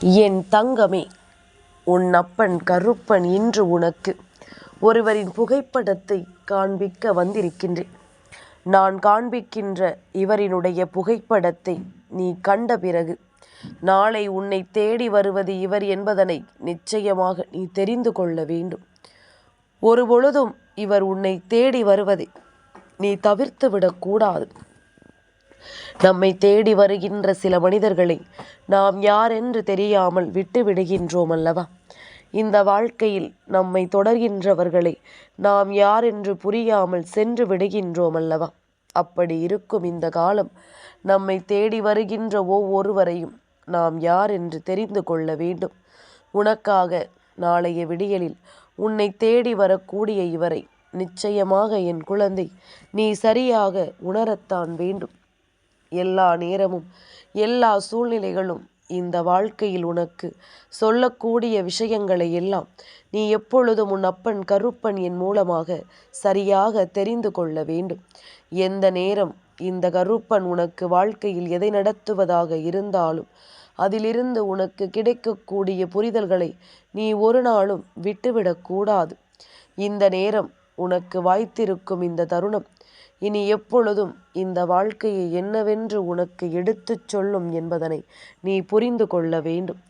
என் தங்கமே உன் அப்பன் கருப்பன் இன்று உனக்கு ஒருவரின் புகைப்படத்தை காண்பிக்க வந்திருக்கின்றேன். நான் காண்பிக்கின்ற இவரினுடைய புகைப்படத்தை நீ கண்ட பிறகு நாளை உன்னை தேடி வருவது இவர் என்பதனை நிச்சயமாக நீ தெரிந்து கொள்ள வேண்டும். ஒருபொழுதும் இவர் உன்னை தேடி வருவதை நீ தவிர்த்து விடக்கூடாது. நம்மை தேடி வருகின்ற சில மனிதர்களை நாம் யார் என்று தெரியாமல் விட்டு விடுகின்றோம் அல்லவா? இந்த வாழ்க்கையில் நம்மை தொடர்கின்றவர்களை நாம் யார் என்று புரியாமல் சென்று விடுகின்றோம் அல்லவா? அப்படி இருக்கும் இந்த காலம் நம்மை தேடி வருகின்ற ஒவ்வொருவரையும் நாம் யார் என்று தெரிந்து கொள்ள வேண்டும். உனக்காக நாளைய விடியலில் உன்னை தேடி வரக்கூடிய இவரை நிச்சயமாக என் குழந்தை நீ சரியாக உணரத்தான் வேண்டும். எல்லா நேரமும் எல்லா சூழ்நிலைகளும் இந்த வாழ்க்கையில் உனக்கு. சொல்லக்கூடிய விஷயங்களை எல்லாம் நீ எப்பொழுதும் உன் அப்பன் கருப்பன் என் மூலமாக சரியாக தெரிந்து கொள்ள வேண்டும். எந்த நேரம் இந்த கருப்பன் உனக்கு வாழ்க்கையில் எதை நடத்துவதாக இருந்தாலும் அதிலிருந்து உனக்கு கிடைக்கக்கூடிய புரிதல்களை நீ ஒரு நாளும் விட்டுவிடக்கூடாது இந்த நேரம் உனக்கு வாய்த்திருக்கும் இந்த தருணம் இனி எப்பொழுதும் இந்த வாழ்க்கையை என்னவென்று உனக்கு எடுத்துச் சொல்லும் என்பதனை நீ புரிந்து கொள்ள வேண்டும்.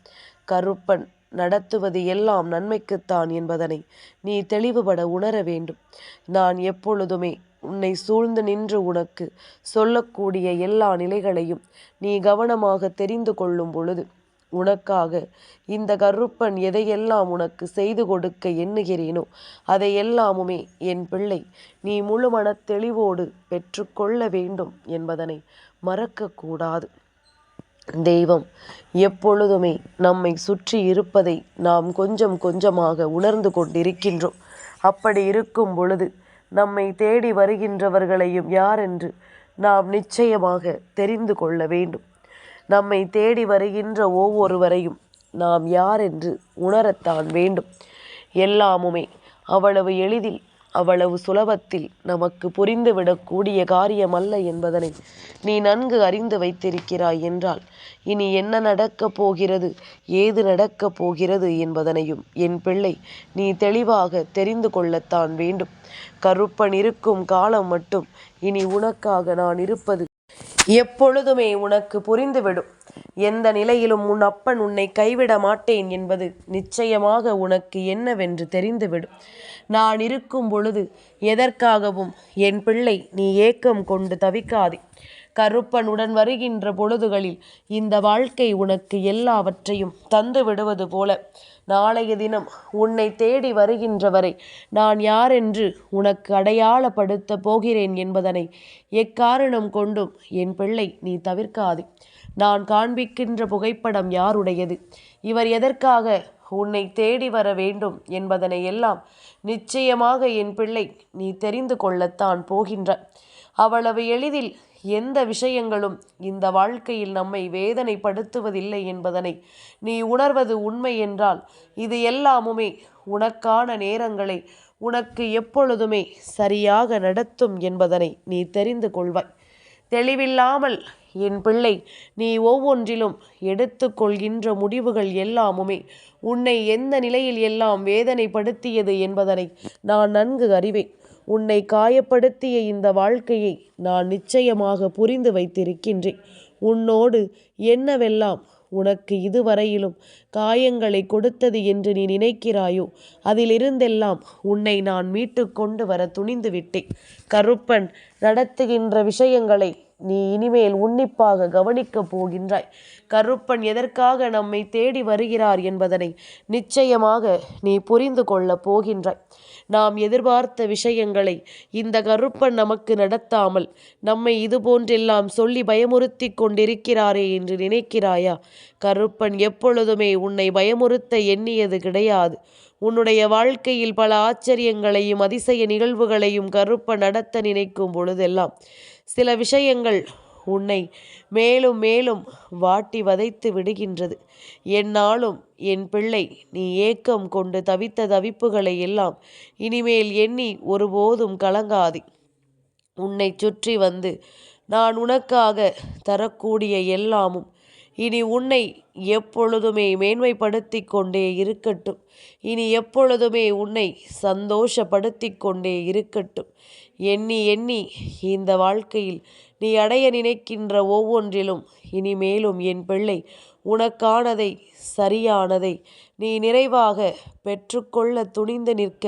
கருப்பன் நடத்துவது எல்லாம் நன்மைக்குத்தான் என்பதனை நீ தெளிவுபட உணர வேண்டும். நான் எப்பொழுதுமே உன்னை சூழ்ந்து நின்று உனக்கு சொல்லக்கூடிய எல்லா நிலைகளையும் நீ கவனமாக தெரிந்து கொள்ளும் பொழுது உனக்காக. இந்த கருப்பன் எதையெல்லாம் உனக்கு செய்து கொடுக்க எண்ணுகிறேனோ அதையெல்லாமுமே என் பிள்ளை நீ முழு மனத் தெளிவோடு பெற்றுக்கொள்ள வேண்டும் என்பதனை மறக்கக்கூடாது. தெய்வம் எப்பொழுதுமே நம்மை சுற்றி இருப்பதை நாம் கொஞ்சம் கொஞ்சமாக உணர்ந்து கொண்டிருக்கின்றோம். அப்படி இருக்கும் பொழுது நம்மை தேடி வருகின்றவர்களையும் யாரென்று நாம் நிச்சயமாக தெரிந்து கொள்ள வேண்டும். நம்மை தேடி வருகின்ற ஒவ்வொருவரையும் நாம் யார் என்று உணரத்தான் வேண்டும். எல்லாமுமே அவ்வளவு எளிதில் அவ்வளவு சுலபத்தில் நமக்கு புரிந்துவிடக்கூடிய காரியமல்ல என்பதனை நீ நன்கு அறிந்து வைத்திருக்கிறாய் என்றால் இனி என்ன நடக்கப் போகிறது ஏது நடக்கப் போகிறது என்பதனையும் என் பிள்ளை நீ தெளிவாக தெரிந்து கொள்ளத்தான் வேண்டும். கருப்பன் இருக்கும் காலம் மட்டும் இனி உனக்காக நான் இருப்பது எப்பொழுதுமே உனக்கு புரிந்துவிடும். எந்த நிலையிலும் உன் அப்பன் உன்னை கைவிட மாட்டேன் என்பது நிச்சயமாக உனக்கு என்னவென்று தெரிந்துவிடும். நான் இருக்கும் பொழுது எதற்காகவும் என் பிள்ளை நீ ஏக்கம் கொண்டு தவிக்காதே. கருப்பனுடன் வருகின்ற பொழுதுகளில் இந்த வாழ்க்கை உனக்கு எல்லாவற்றையும் தந்து விடுவது போல. நாளைய தினம் உன்னை தேடி வருகின்றவரை நான் யாரென்று உனக்கு அடையாளப்படுத்த போகிறேன் என்பதனை எக்காரணம் கொண்டும் என் பிள்ளை நீ தவிர்க்காதே. நான் காண்பிக்கின்ற புகைப்படம் யாருடையது? இவர் எதற்காக உன்னை தேடி வர வேண்டும் என்பதனை எல்லாம் நிச்சயமாக என் பிள்ளை நீ தெரிந்து கொள்ளத்தான் போகின்ற அவ்வளவு எளிதில் எந்த விஷயங்களும் இந்த வாழ்க்கையில் நம்மை வேதனைப்படுத்துவதில்லை என்பதனை நீ உணர்வது உண்மை என்றால் இது எல்லாமுமே உனக்கான நேரங்களை உனக்கு எப்பொழுதுமே சரியாக நடத்தும் என்பதனை நீ தெரிந்து கொள்வாய். தெளிவில்லாமல் என் பிள்ளை நீ ஒவ்வொன்றிலும் எடுத்துக்கொள்கின்ற முடிவுகள் எல்லாமுமே உன்னை எந்த நிலையில் எல்லாம் வேதனைப்படுத்தியது என்பதனை நான் நன்கு அறிவேன். உன்னை காயப்படுத்திய இந்த வாழ்க்கையை நான் நிச்சயமாக புரிந்து வைத்திருக்கின்றேன். உன்னோடு என்னவெல்லாம் உனக்கு இதுவரையிலும் காயங்களை கொடுத்தது என்று நீ நினைக்கிறாயோ அதிலிருந்தெல்லாம் உன்னை நான் மீட்டு கொண்டு வர துணிந்து விட்டேன். கருப்பன் நடத்துகின்ற விஷயங்களை நீ இனிமேல் உன்னிப்பாக கவனிக்கப் போகின்றாய். கருப்பன் எதற்காக நம்மை தேடி வருகிறார் என்பதனை நிச்சயமாக நீ புரிந்து கொள்ளப் போகின்றாய். நாம் எதிர்பார்த்த விஷயங்களை இந்த கருப்பன் நமக்கு நடத்தாமல் நம்மை இதுபோன்றெல்லாம் சொல்லி பயமுறுத்தி கொண்டிருக்கிறாரே என்று நினைக்கிறாயா? கருப்பன் எப்பொழுதுமே உன்னை பயமுறுத்த எண்ணியது கிடையாது. உன்னுடைய வாழ்க்கையில் பல ஆச்சரியங்களையும் அதிசய நிகழ்வுகளையும் கருப்பன் நடத்த நினைக்கும் பொழுதெல்லாம் சில விஷயங்கள் உன்னை மேலும் மேலும் வாட்டி வதைத்து விடுகின்றது. என்னாலும் என் பிள்ளை நீ ஏக்கம் கொண்டு தவித்த தவிப்புகளை எல்லாம் இனிமேல் எண்ணி ஒருபோதும் கலங்காதே. உன்னை சுற்றி வந்து நான் உனக்காக தரக்கூடிய எல்லாமும் இனி உன்னை எப்பொழுதுமே மேன்மைப்படுத்திக் கொண்டே இருக்கட்டும். இனி எப்பொழுதுமே உன்னை சந்தோஷப்படுத்தி கொண்டே இருக்கட்டும். எண்ணி எண்ணி இந்த வாழ்க்கையில் நீ அடைய நினைக்கின்ற ஒவ்வொன்றிலும் இனிமேலும் என் பிள்ளை உனக்கானதை சரியானதை நீ நிறைவாக பெற்றுக்கொள்ள துணிந்து நிற்க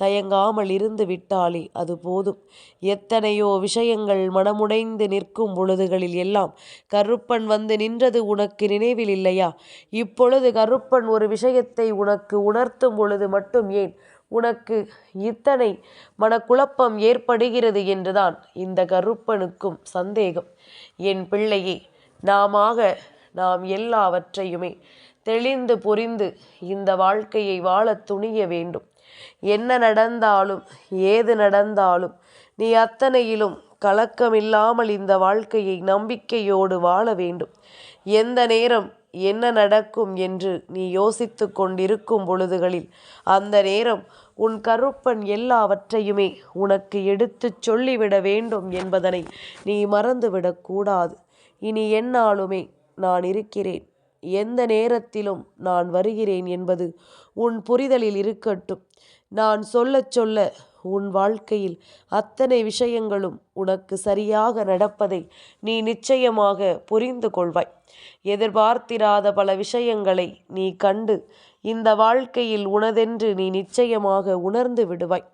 தயங்காமல் இருந்து விட்டாலே அது போதும். எத்தனையோ விஷயங்கள் மனமுடைந்து நிற்கும் பொழுதுகளில் எல்லாம் கருப்பன் வந்து நின்றது உனக்கு நினைவில் இல்லையா? இப்பொழுது கருப்பன் ஒரு விஷயத்தை உனக்கு உணர்த்தும் பொழுது மட்டும் ஏன் உனக்கு இத்தனை மனக்குழப்பம் ஏற்படுகிறது என்றுதான் இந்த கருப்பனுக்கும் சந்தேகம். என் பிள்ளையே நாமாக நாம் எல்லாவற்றையுமே தெளிந்து புரிந்து இந்த வாழ்க்கையை வாழ துணிய வேண்டும். என்ன நடந்தாலும் ஏது நடந்தாலும் நீ அத்தனையிலும் கலக்கமில்லாமல் இந்த வாழ்க்கையை நம்பிக்கையோடு வாழ வேண்டும். எந்த நேரம் என்ன நடக்கும் என்று நீ யோசித்து கொண்டிருக்கும் பொழுதுகளில் அந்த நேரம் உன் கருப்பன் எல்லாவற்றையுமே உனக்கு எடுத்துச் சொல்லிவிட வேண்டும் என்பதனை நீ மறந்துவிடக்கூடாது இனி என்னாலுமே நான் இருக்கிறேன். எந்த நேரத்திலும் நான் வருகிறேன் என்பது உன் புரிதலில் இருக்கட்டும். நான் சொல்லச் சொல்ல உன் வாழ்க்கையில் அத்தனை விஷயங்களும் உனக்கு சரியாக நடப்பதை நீ நிச்சயமாக புரிந்து கொள்வாய். எதிர்பார்த்திராத பல விஷயங்களை நீ கண்டு இந்த வாழ்க்கையில் உனதென்று நீ நிச்சயமாக உணர்ந்து விடுவாய்.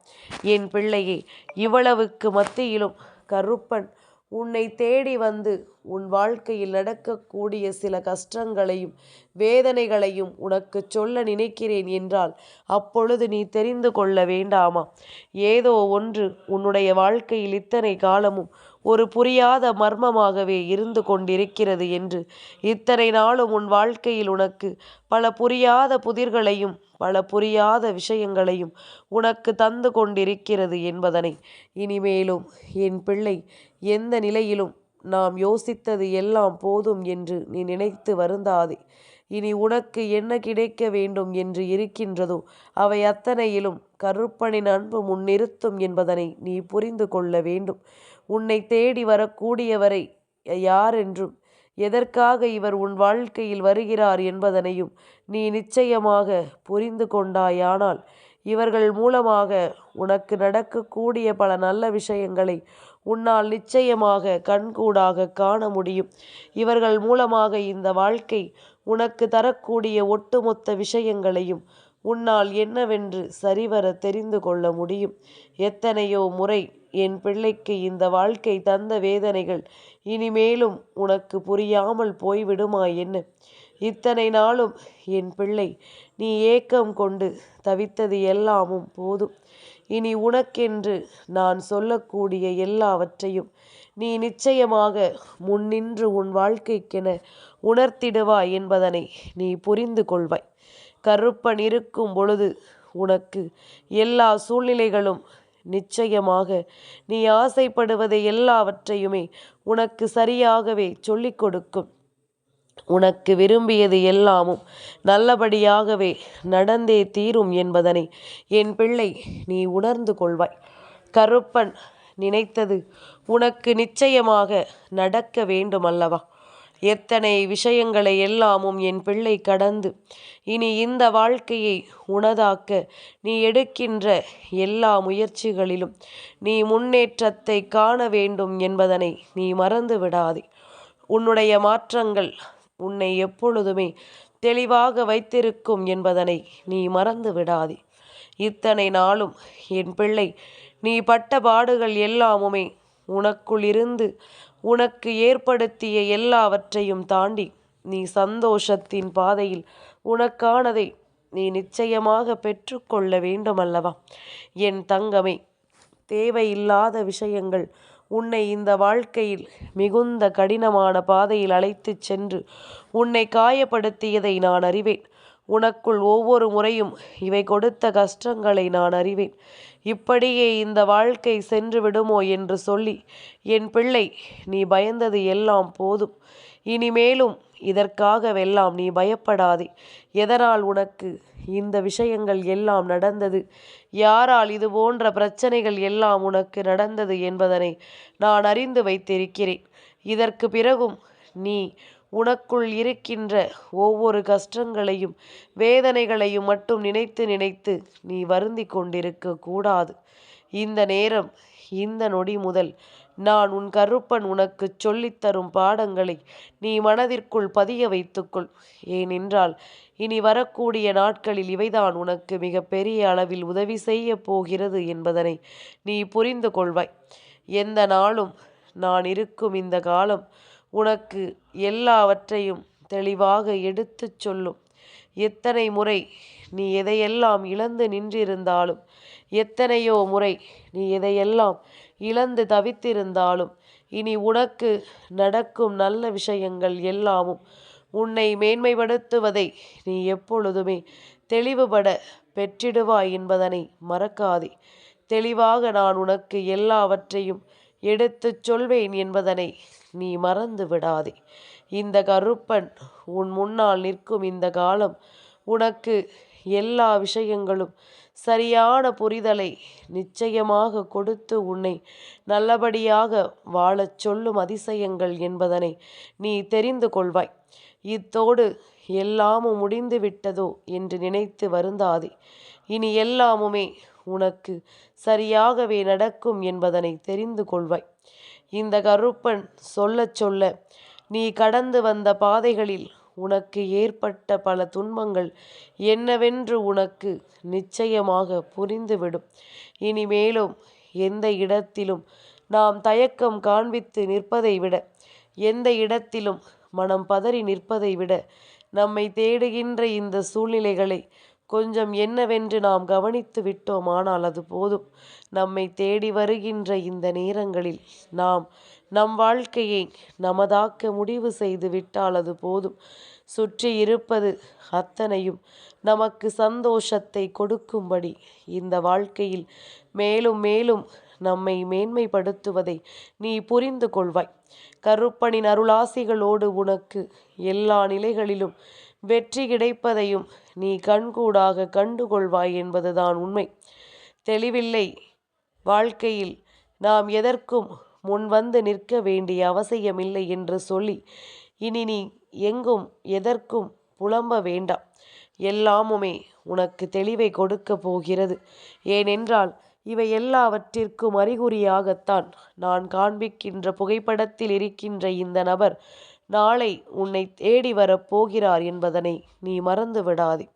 என் பிள்ளையே இவ்வளவுக்கு மத்தியிலும் கருப்பன் உன்னை தேடி வந்து உன் வாழ்க்கையில் நடக்கக்கூடிய சில கஷ்டங்களையும் வேதனைகளையும் உனக்கு சொல்ல நினைக்கிறேன் என்றால் அப்பொழுது நீ தெரிந்து கொள்ள வேண்டாமா? ஏதோ ஒன்று உன்னுடைய வாழ்க்கையில் இத்தனை காலமும் ஒரு புரியாத மர்மமாகவே இருந்து கொண்டிருக்கிறது என்று. இத்தனை நாளும் உன் வாழ்க்கையில் உனக்கு பல புரியாத புதிர்களையும் பல புரியாத விஷயங்களையும் உனக்கு தந்து கொண்டிருக்கிறது என்பதனை. இனிமேலும் என் பிள்ளை எந்த நிலையிலும் நாம் யோசித்தது எல்லாம் போதும் என்று நீ நினைத்து வருந்தாதே. இனி உனக்கு என்ன கிடைக்க வேண்டும் என்று இருக்கின்றதோ அவை அத்தனையிலும் கருப்பனின் அன்பு முன்னிறுத்தும் என்பதனை நீ புரிந்து கொள்ள வேண்டும். உன்னை தேடி வரக்கூடியவரை யாரென்றும் எதற்காக இவர் உன் வாழ்க்கையில் வருகிறார் என்பதனையும் நீ நிச்சயமாக புரிந்து கொண்டாயானால் இவர்கள் மூலமாக உனக்கு நடக்கக்கூடிய பல நல்ல விஷயங்களை உன்னால் நிச்சயமாக கண்கூடாக காண முடியும். இவர்கள் மூலமாக இந்த வாழ்க்கை உனக்கு தரக்கூடிய ஒட்டுமொத்த விஷயங்களையும் உன்னால் என்னவென்று சரிவர தெரிந்து கொள்ள முடியும். எத்தனையோ முறை என் பிள்ளைக்கு இந்த வாழ்க்கை தந்த வேதனைகள் இனிமேலும் உனக்கு புரியாமல் போய்விடுமா என்ன? இத்தனை நாளும் என் பிள்ளை நீ ஏக்கம் கொண்டு தவித்தது எல்லாமும் போதும். இனி உனக்கென்று நான் சொல்லக்கூடிய எல்லாவற்றையும் நீ நிச்சயமாக முன்னின்று உன் வாழ்க்கைக்கென உணர்த்திடுவாய் என்பதனை நீ புரிந்து கொள்வாய். கருப்பன் இருக்கும் பொழுது உனக்கு எல்லா சூழ்நிலைகளும் நிச்சயமாக. நீ ஆசைப்படுவதை எல்லாவற்றையுமே உனக்கு சரியாகவே சொல்லிக் கொடுக்கும். உனக்கு விரும்பியது எல்லாமும் நல்லபடியாகவே நடந்தே தீரும் என்பதனை என் பிள்ளை நீ உணர்ந்து கொள்வாய். கருப்பன் நினைத்தது உனக்கு நிச்சயமாக நடக்க வேண்டுமல்லவா? எத்தனை விஷயங்களை எல்லாமும் என் பிள்ளை கடந்து இனி இந்த வாழ்க்கையை உனதாக்க நீ எடுக்கின்ற எல்லா முயற்சிகளிலும் நீ முன்னேற்றத்தை காண வேண்டும் என்பதனை நீ மறந்து விடாதே உன்னுடைய மாற்றங்கள் உன்னை எப்பொழுதுமே தெளிவாக வைத்திருக்கும் என்பதனை நீ மறந்து விடாதே இத்தனை நாளும் என் பிள்ளை நீ பட்ட பாடுகள் எல்லாமுமே உனக்குள் இருந்து உனக்கு ஏற்படுத்திய எல்லாவற்றையும் தாண்டி நீ சந்தோஷத்தின் பாதையில் உனக்கானதை நீ நிச்சயமாக பெற்றுக்கொள்ள வேண்டுமல்லவா? என் தங்கமே தேவையில்லாத விஷயங்கள் உன்னை இந்த வாழ்க்கையில் மிகுந்த கடினமான பாதையில் அழைத்துச் சென்று உன்னை காயப்படுத்தியதை நான் அறிவேன். உனக்குள் ஒவ்வொரு முறையும் இவை கொடுத்த கஷ்டங்களை நான் அறிவேன். இப்படியே இந்த வாழ்க்கை சென்று விடுமோ என்று சொல்லி என் பிள்ளை நீ பயந்தது எல்லாம் போதும். இனிமேலும் இதற்காகவெல்லாம் நீ பயப்படாதே. எதனால் உனக்கு இந்த விஷயங்கள் எல்லாம் நடந்தது? யாரால் இது போன்ற பிரச்சனைகள் எல்லாம் உனக்கு நடந்தது என்பதனை நான் அறிந்து வைத்திருக்கிறேன். இதற்கு பிறகும் நீ உனக்குள் இருக்கின்ற ஒவ்வொரு கஷ்டங்களையும் வேதனைகளையும் மட்டும் நினைத்து நினைத்து நீ வருந்தி கொண்டிருக்க கூடாது. இந்த நேரம் இந்த நொடி முதல் நான் உன் கருப்பன் உனக்கு சொல்லித்தரும் பாடங்களை நீ மனதிற்குள் பதிய வைத்துக்கொள். ஏனென்றால் இனி வரக்கூடிய நாட்களில் இவைதான் உனக்கு மிக பெரிய அளவில் உதவி செய்ய போகிறது என்பதனை நீ புரிந்து கொள்வாய். எந்த நாளும் நான் இருக்கும் இந்த காலம் உனக்கு எல்லாவற்றையும் தெளிவாக எடுத்துச் சொல்லும். எத்தனை முறை நீ எதையெல்லாம் இழந்து நின்றிருந்தாலும் எத்தனையோ முறை நீ எதையெல்லாம் இழந்து தவித்திருந்தாலும் இனி உனக்கு நடக்கும் நல்ல விஷயங்கள் எல்லாமும் உன்னை மேன்மைப்படுத்துவதை நீ எப்பொழுதுமே தெளிவுபட பெற்றிடுவாய் என்பதனை மறக்காதே. தெளிவாக நான் உனக்கு எல்லாவற்றையும் எடுத்துச் சொல்வேன் என்பதனை நீ மறந்து விடாதே. இந்த கருப்பன் உன் முன்னால் நிற்கும் இந்த காலம் உனக்கு எல்லா விஷயங்களும் சரியான புரிதலை நிச்சயமாக கொடுத்து உன்னை நல்லபடியாக வாழச் சொல்லும் அதிசயங்கள் என்பதனை நீ தெரிந்து கொள்வாய். இத்தோடு எல்லாமும் முடிந்து விட்டதோ என்று நினைத்து வருந்தாதே. இனி எல்லாமுமே உனக்கு சரியாகவே நடக்கும் என்பதனை தெரிந்து கொள்வாய். இந்த கருப்பன் சொல்லச் சொல்ல நீ கடந்து வந்த பாதைகளில் உனக்கு ஏற்பட்ட பல துன்பங்கள் என்னவென்று உனக்கு நிச்சயமாக புரிந்துவிடும். இனிமேலும் எந்த இடத்திலும் நாம் தயக்கம் காண்பித்து நிற்பதை விட எந்த இடத்திலும் மனம் பதறி நிற்பதை விட நம்மை தேடுகின்ற இந்த சூழ்நிலைகளை கொஞ்சம் என்னவென்று நாம் கவனித்து விட்டோம். ஆனால் அது போதும். நம்மை தேடி வருகின்ற இந்த நேரங்களில் நாம் நம் வாழ்க்கையை நமதாக்க முடிவு செய்து விட்டால் அது போதும். சுற்றி இருப்பது அத்தனையும் நமக்கு சந்தோஷத்தை கொடுக்கும்படி. இந்த வாழ்க்கையில் மேலும் மேலும் நம்மை மேன்மைப்படுத்துவதை நீ புரிந்து கொள்வாய். கருப்பனின் அருளாசிகளோடு உனக்கு எல்லா நிலைகளிலும் வெற்றி கிடைப்பதையும் நீ கண்கூடாக கண்டுகொள்வாய் என்பதுதான் உண்மை. தெளிவில்லை. வாழ்க்கையில் நாம் எதற்கும் முன் வந்து நிற்க வேண்டிய அவசியமில்லை என்று சொல்லி இனி நீ எங்கும் எதற்கும் புலம்ப வேண்டாம். எல்லாமுமே உனக்கு தெளிவை கொடுக்க போகிறது. ஏனென்றால் இவை எல்லாவற்றிற்கும் அறிகுறியாகத்தான் நான் காண்பிக்கின்ற புகைப்படத்தில் இருக்கின்ற இந்த நபர் நாளை உன்னை தேடி வரப் போகிறார் என்பதனை நீ மறந்து விடாதே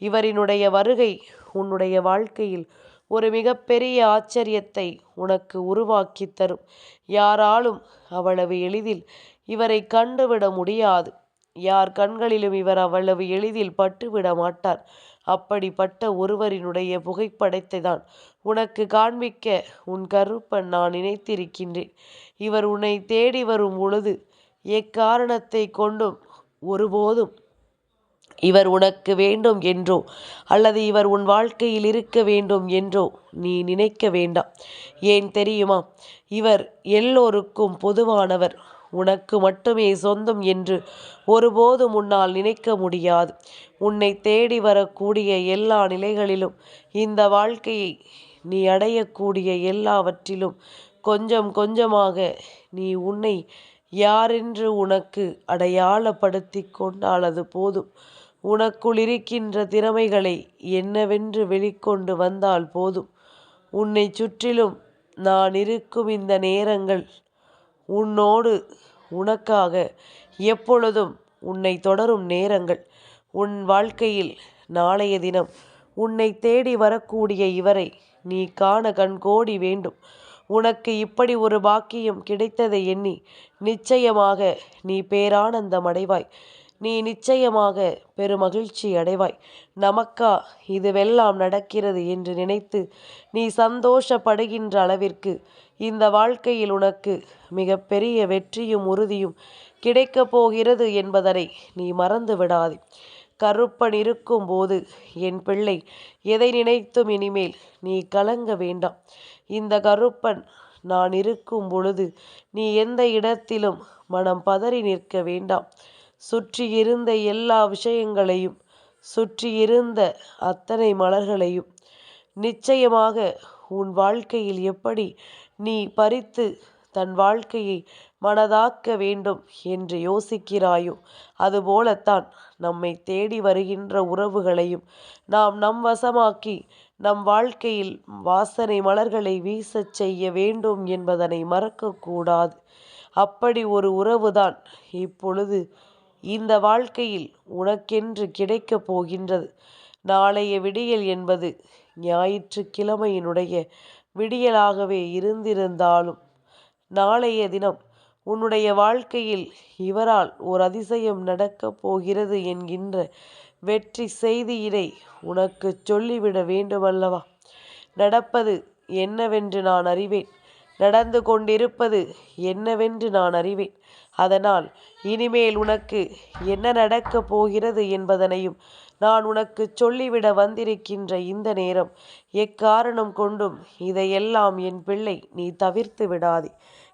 இவரினுடைய வருகை உன்னுடைய வாழ்க்கையில் ஒரு மிகப்பெரிய ஆச்சரியத்தை உனக்கு உருவாக்கி தரும். யாராலும் அவ்வளவு எளிதில் இவரை கண்டுவிட முடியாது. யார் கண்களிலும் இவர் அவ்வளவு எளிதில் பட்டுவிட மாட்டார். அப்படிப்பட்ட ஒருவரினுடைய புகைப்படத்தை தான் உனக்கு காண்பிக்க உன் கருப்பன் நான் நினைத்திருக்கின்றேன். இவர் உன்னை தேடி வரும் பொழுது எக்காரணத்தை கொண்டும் ஒருபோதும் இவர் உனக்கு வேண்டும் என்றோ அல்லது இவர் உன் வாழ்க்கையில் இருக்க வேண்டும் என்றோ நீ நினைக்க வேண்டாம். ஏன் தெரியுமா? இவர் எல்லோருக்கும் பொதுவானவர். உனக்கு மட்டுமே சொந்தம் என்று ஒருபோதும் உன்னால் நினைக்க முடியாது. உன்னை தேடி வரக்கூடிய எல்லா நிலைகளிலும் இந்த வாழ்க்கையை நீ அடையக்கூடிய எல்லாவற்றிலும் கொஞ்சம் கொஞ்சமாக நீ உன்னை யாரென்று உனக்கு அடையாளப்படுத்தி கொண்டால் அது போதும். உனக்குள் இருக்கின்ற திறமைகளை என்னவென்று வெளிக்கொண்டு வந்தால் போதும். உன்னை சுற்றிலும் நான் இருக்கும் இந்த நேரங்கள் உன்னோடு உனக்காக எப்பொழுதும் உன்னை தொடரும் நேரங்கள். உன் வாழ்க்கையில் நாளைய தினம் உன்னை தேடி வரக்கூடிய இவரை நீ காண கண்கோடி வேண்டும். உனக்கு இப்படி ஒரு பாக்கியம் கிடைத்ததை எண்ணி நிச்சயமாக நீ பேரானந்தம் அடைவாய். நீ நிச்சயமாக பெருமகிழ்ச்சி அடைவாய். நமக்கா இதுவெல்லாம் நடக்கிறது என்று நினைத்து நீ சந்தோஷப்படுகின்ற அளவிற்கு இந்த வாழ்க்கையில் உனக்கு மிகப்பெரிய வெற்றியும் உறுதியும் கிடைக்கப் போகிறது என்பதனை நீ மறந்து விடாதே கருப்பன் இருக்கும்போது என் பிள்ளை எதை நினைத்தும் இனிமேல் நீ கலங்க வேண்டாம். இந்த கருப்பன் நான் இருக்கும் பொழுது நீ எந்த இடத்திலும் மனம் பதறி நிற்க வேண்டாம். சுற்றி இருந்த எல்லா விஷயங்களையும் சுற்றி இருந்த அத்தனை மலர்களையும் நிச்சயமாக உன் வாழ்க்கையில் எப்படி நீ பறித்து தன் வாழ்க்கையை மனதாக்க வேண்டும் என்று யோசிக்கிறாயோ அதுபோலத்தான் நம்மை தேடி வருகின்ற உறவுகளையும் நாம் நம் வசமாக்கி நம் வாழ்க்கையில் வாசனை மலர்களை வீசச் செய்ய வேண்டும் என்பதனை மறக்கக்கூடாது. அப்படி ஒரு உறவுதான் இப்பொழுது இந்த வாழ்க்கையில் உனக்கென்று கிடைக்கப் போகின்றது. நாளைய விடியல் என்பது ஞாயிற்றுக்கிழமையினுடைய விடியலாகவே இருந்திருந்தாலும் நாளைய தினம் உன்னுடைய வாழ்க்கையில் இவரால் ஒரு அதிசயம் நடக்கப் போகிறது என்கின்ற வெற்றி செய்தியினை உனக்கு சொல்லிவிட வேண்டுமல்லவா? நடப்பது என்னவென்று நான் அறிவேன். நடந்து கொண்டிருப்பது என்னவென்று நான் அறிவேன். அதனால் இனிமேல் உனக்கு என்ன நடக்கப் போகிறது என்பதனையும் நான் உனக்கு சொல்லிவிட வந்திருக்கின்ற இந்த நேரம் எக்காரணம் கொண்டும் இதையெல்லாம் என் பிள்ளை நீ தவிர்த்து விடாதே.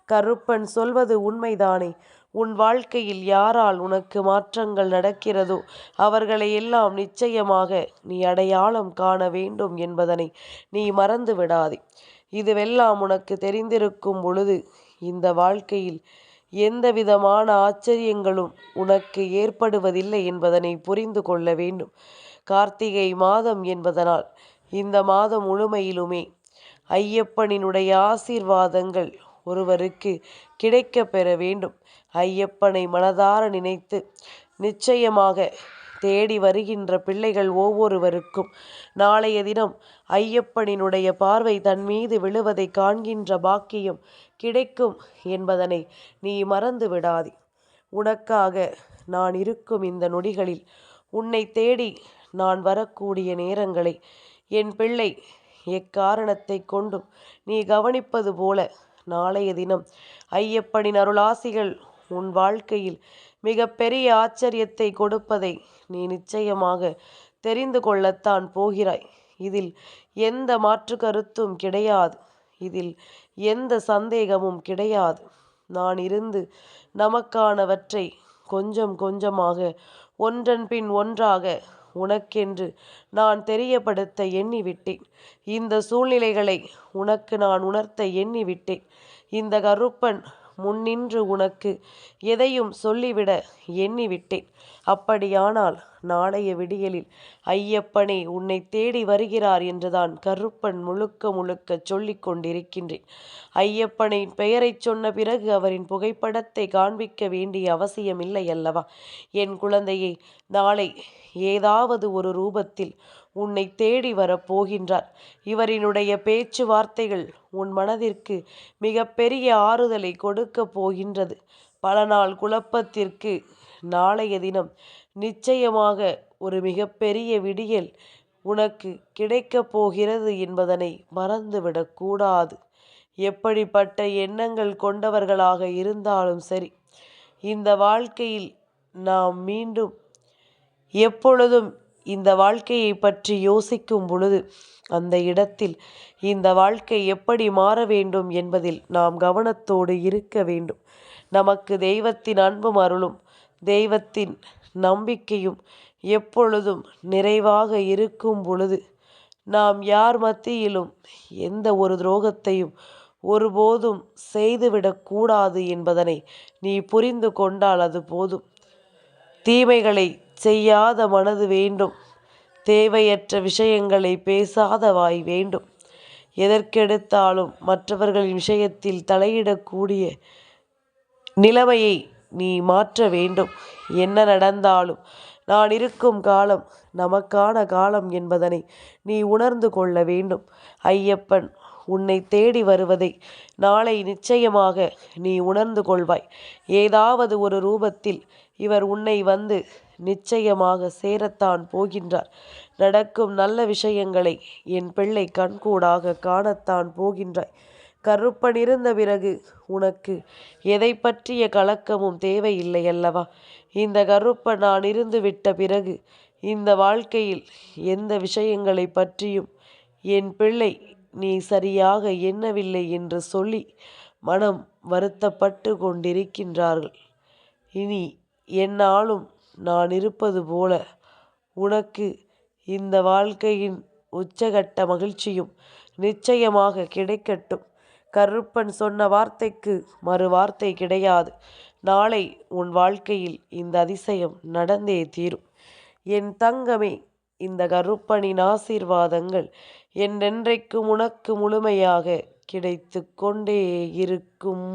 கருப்பன் சொல்வது உண்மைதானே? உன் வாழ்க்கையில் யாரால் உனக்கு மாற்றங்கள் நடக்கிறதோ அவர்களை எல்லாம் நிச்சயமாக நீ அடையாளம் காண வேண்டும் என்பதனை நீ மறந்து விடாதே. இதுவெல்லாம் உனக்கு தெரிந்திருக்கும் பொழுது இந்த வாழ்க்கையில் எந்த விதமான ஆச்சரியங்களும் உனக்கு ஏற்படுவதில்லை என்பதனை புரிந்து கொள்ள வேண்டும். கார்த்திகை மாதம் என்பதனால் இந்த மாதம் முழுமையிலுமே ஐயப்பனினுடைய ஆசீர்வாதங்கள் ஒருவருக்கு கிடைக்க பெற வேண்டும். ஐயப்பனை மனதார நினைத்து நிச்சயமாக தேடி வருகின்ற பிள்ளைகள் ஒவ்வொருவருக்கும் நாளைய தினம் ஐயப்பனினுடைய பார்வை தன் மீது விழுவதை காண்கின்ற பாக்கியம் கிடைக்கும் என்பதனை நீ மறந்து விடாதே. உனக்காக நான் இருக்கும் இந்த நொடிகளில் உன்னை தேடி நான் வரக்கூடிய நேரங்களை என் பிள்ளை எக்காரணத்தை கொண்டும் நீ கவனிப்பது போல நாளைய தினம். ஐயப்பனின் அருளாசிகள் உன் வாழ்க்கையில் மிக பெரிய ஆச்சரியத்தை கொடுப்பதை நீ நிச்சயமாக தெரிந்து கொள்ளத்தான் போகிறாய். இதில் எந்த மாற்று கருத்தும் கிடையாது. இதில் எந்த சந்தேகமும் கிடையாது. நான் இருந்து நமக்கானவற்றை கொஞ்சம் கொஞ்சமாக ஒன்றன் பின் ஒன்றாக உனக்கென்று நான் தெரியப்படுத்த எண்ணிவிட்டேன். இந்த சூழ்நிலைகளை உனக்கு நான் உணர்த்த எண்ணிவிட்டேன். இந்த கருப்பன் முன்னின்று உனக்கு எதையும் சொல்லிவிட எண்ணிவிட்டேன். அப்படியானால் நாளைய விடியலில் ஐயப்பனே உன்னை தேடி வருகிறார் என்றுதான் கருப்பன் முழுக்க முழுக்க சொல்லிக் கொண்டிருக்கின்றேன். ஐயப்பனின் பெயரைச் சொன்ன பிறகு அவரின் புகைப்படத்தை காண்பிக்க வேண்டிய அவசியமில்லை அல்லவா? என் குழந்தையை நாளை ஏதாவது ஒரு ரூபத்தில் உன்னை தேடி வரப்போகின்றார் இவரினுடைய பேச்சுவார்த்தைகள் உன் மனதிற்கு மிகப்பெரிய ஆறுதலை கொடுக்கப் போகின்றது. பல நாள் குழப்பத்திற்கு நாளைய தினம் நிச்சயமாக ஒரு மிகப்பெரிய விடியல் உனக்கு கிடைக்கப் போகிறது என்பதனை மறந்துவிடக்கூடாது எப்படிப்பட்ட எண்ணங்கள் கொண்டவர்களாக இருந்தாலும் சரி இந்த வாழ்க்கையில் நாம் மீண்டும் எப்பொழுதும் இந்த வாழ்க்கையை பற்றி யோசிக்கும் பொழுது அந்த இடத்தில் இந்த வாழ்க்கை எப்படி மாற வேண்டும் என்பதில் நாம் கவனத்தோடு இருக்க வேண்டும். நமக்கு தெய்வத்தின் அன்பும் அருளும் தெய்வத்தின் நம்பிக்கையும் எப்பொழுதும் நிறைவாக இருக்கும் பொழுது நாம் யார் மத்தியிலும் எந்த ஒரு துரோகத்தையும் ஒருபோதும் செய்துவிடக்கூடாது என்பதனை நீ புரிந்து கொண்டால் அது போதும். தீமைகளை செய்யாத மனது வேண்டும். தேவையற்ற விஷயங்களை பேசாத வாய் வேண்டும். எதற்கெடுத்தாலும் மற்றவர்களின் விஷயத்தில் தலையிடக்கூடிய நிலைமையை நீ மாற்ற வேண்டும். என்ன நடந்தாலும் நான் இருக்கும் காலம் நமக்கான காலம் என்பதனை நீ உணர்ந்து கொள்ள வேண்டும். ஐயப்பன் உன்னை தேடி வருவதை நாளை நிச்சயமாக நீ உணர்ந்து கொள்வாய். ஏதாவது ஒரு ரூபத்தில் இவர் உன்னை வந்து நிச்சயமாக சேரத்தான் போகின்றார். நடக்கும் நல்ல விஷயங்களை என் பிள்ளை கண்கூடாக காணத்தான் போகின்றாய். கருப்பன் இருந்த பிறகு உனக்கு எதை பற்றிய கலக்கமும் தேவையில்லை அல்லவா? இந்த கருப்பன் நான் இருந்து விட்ட பிறகு இந்த வாழ்க்கையில் எந்த விஷயங்களை பற்றியும் என் பிள்ளை நீ சரியாக எண்ணவில்லை என்று சொல்லி மனம் வருத்தப்பட்டு கொண்டிருக்கின்றார்கள். இனி என்னாலும் நான் இருப்பது போல உனக்கு இந்த வாழ்க்கையின் உச்சகட்ட மகிழ்ச்சியும் நிச்சயமாக கிடைக்கட்டும். கருப்பன் சொன்ன வார்த்தைக்கு மறு வார்த்தை கிடையாது. நாளை உன் வாழ்க்கையில் இந்த அதிசயம் நடந்தே தீரும். என் தங்கமே இந்த கருப்பனின் ஆசீர்வாதங்கள் என்றென்றைக்கும் உனக்கு முழுமையாக கிடைத்து கொண்டே இருக்கும்.